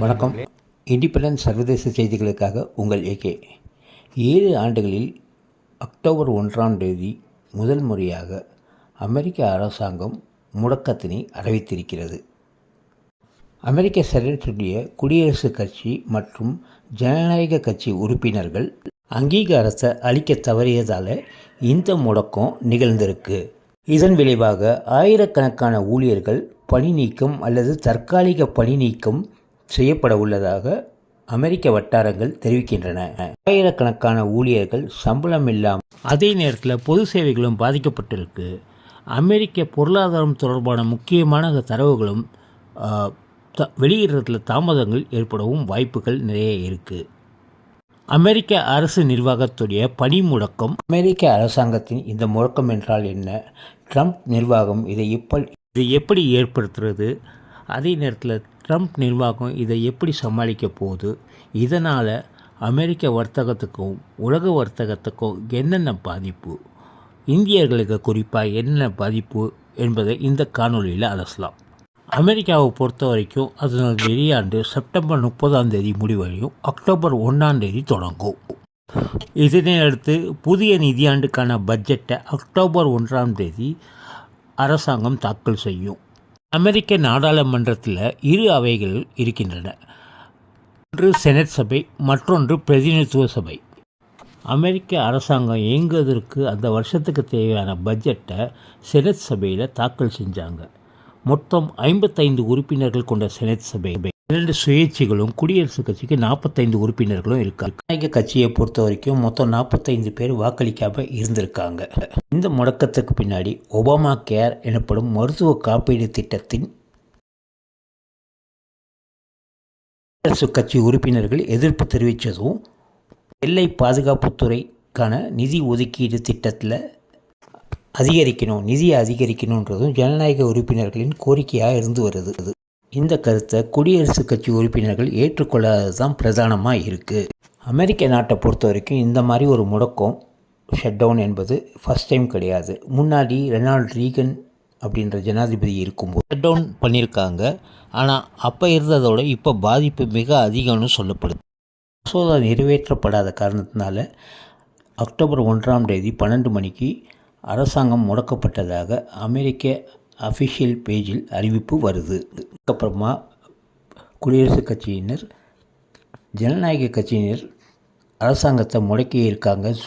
வணக்கம். இண்டிபெண்டன்ஸ் சர்வதேச செய்திகளுக்காக உங்கள் ஏகே ஏழு ஆண்டுகளில் அக்டோபர் ஒன்றாம் தேதி முதல் முறையாக அமெரிக்க அரசாங்கம் முடக்கத்தினை அறிவித்திருக்கிறது. அமெரிக்க செனட்டுடைய குடியரசுக் கட்சி மற்றும் ஜனநாயக கட்சி உறுப்பினர்கள் அங்கீகாரத்தை அளிக்க தவறியதால் இந்த முடக்கம் நிகழ்ந்திருக்கு. இதன் விளைவாக ஆயிரக்கணக்கான ஊழியர்கள் பணி நீக்கம் அல்லது தற்காலிக பணி நீக்கம் செய்யப்பட உள்ளதாக அமெரிக்க வட்டாரங்கள் தெரிவிக்கின்றன. ஆயிரக்கணக்கான ஊழியர்கள் சம்பளம் இல்லாமல் அதே நேரத்தில் பொது சேவைகளும் பாதிக்கப்பட்டிருக்கு. அமெரிக்க பொருளாதாரம் தொடர்பான முக்கியமான தரவுகளும் த வெளியிடுறதுல தாமதங்கள் ஏற்படவும் வாய்ப்புகள் நிறைய இருக்குது அமெரிக்க அரசு நிர்வாகத்துடைய பணி முடக்கம். அமெரிக்க அரசாங்கத்தின் இந்த முழக்கம் என்றால் என்ன? ட்ரம்ப் நிர்வாகம் இதை எப்படி இது எப்படி ஏற்படுத்துறது? அதே நேரத்தில் ட்ரம்ப் நிர்வாகம் இதை எப்படி சமாளிக்க போகுது? இதனால் அமெரிக்க வர்த்தகத்துக்கும் உலக வர்த்தகத்துக்கும் என்னென்ன பாதிப்பு? இந்தியர்களுக்கு குறிப்பாக என்ன பாதிப்பு என்பதை இந்த காணொலியில் அலசலாம். அமெரிக்காவை பொறுத்த வரைக்கும் அதனது வெளியாண்டு செப்டம்பர் முப்பதாம் தேதி முடிவடையும். அக்டோபர் ஒன்றாம் தேதி தொடங்கும். இதனை அடுத்து புதிய நிதியாண்டுக்கான பட்ஜெட்டை அக்டோபர் ஒன்றாம் தேதி அரசாங்கம் தாக்கல் செய்யும். அமெரிக்க நாடாளுமன்றத்தில் இரு அவைகள் இருக்கின்றன. ஒன்று செனட் சபை மற்றொன்று பிரதிநிதித்துவ சபை. அமெரிக்க அரசாங்கம் இயங்குவதற்கு அந்த வருஷத்துக்கு தேவையான பட்ஜெட்டை செனட் சபையில் தாக்கல் செஞ்சாங்க. மொத்தம் ஐம்பத்தைந்து உறுப்பினர்கள் கொண்ட செனட் சபை. இரண்டு சுயேட்சைகளும் குடியரசுக் கட்சிக்கு நாற்பத்தைந்து உறுப்பினர்களும் இருக்காங்க ஜனநாயக கட்சியை பொறுத்த வரைக்கும் மொத்தம் நாற்பத்தைந்து பேர் வாக்களிக்காம இருந்திருக்காங்க. இந்த முடக்கத்துக்கு பின்னாடி ஒபாமா கேர் எனப்படும் மருத்துவ காப்பீடு திட்டத்தின் குடியரசுக் கட்சி உறுப்பினர்கள் எதிர்ப்பு தெரிவித்ததும் எல்லை பாதுகாப்புத்துறைக்கான நிதி ஒதுக்கீடு திட்டத்தில் அதிகரிக்கணும் நிதியை அதிகரிக்கணுன்றதும் ஜனநாயக உறுப்பினர்களின் கோரிக்கையாக இருந்து வருது. இந்த கருத்தை குடியரசுக் கட்சி உறுப்பினர்கள் ஏற்றுக்கொள்ளாதது தான் பிரதானமாக இருக்குது அமெரிக்க நாட்டை பொறுத்த வரைக்கும் இந்த மாதிரி ஒரு முடக்கம் ஷட் டவுன் என்பது ஃபஸ்ட் டைம் கிடையாது. முன்னாடி ரெனால்ட் ரீகன் அப்படின்ற ஜனாதிபதி இருக்கும்போது ஷட் டவுன் பண்ணியிருக்காங்க. ஆனால் அப்போ இருந்ததோட இப்போ பாதிப்பு மிக அதிகம்னு சொல்லப்படுது. மசோதா நிறைவேற்றப்படாத காரணத்தினால அக்டோபர் ஒன்றாம் தேதி பன்னெண்டு மணிக்கு அரசாங்கம் முடக்கப்பட்டதாக அமெரிக்க அஃபிஷியல் பேஜில் அறிவிப்பு வருது. அதுக்கப்புறமா குடியரசுக் கட்சியினர் ஜனநாயக கட்சியினர் அரசாங்கத்தை முடக்கி இருக்காங்க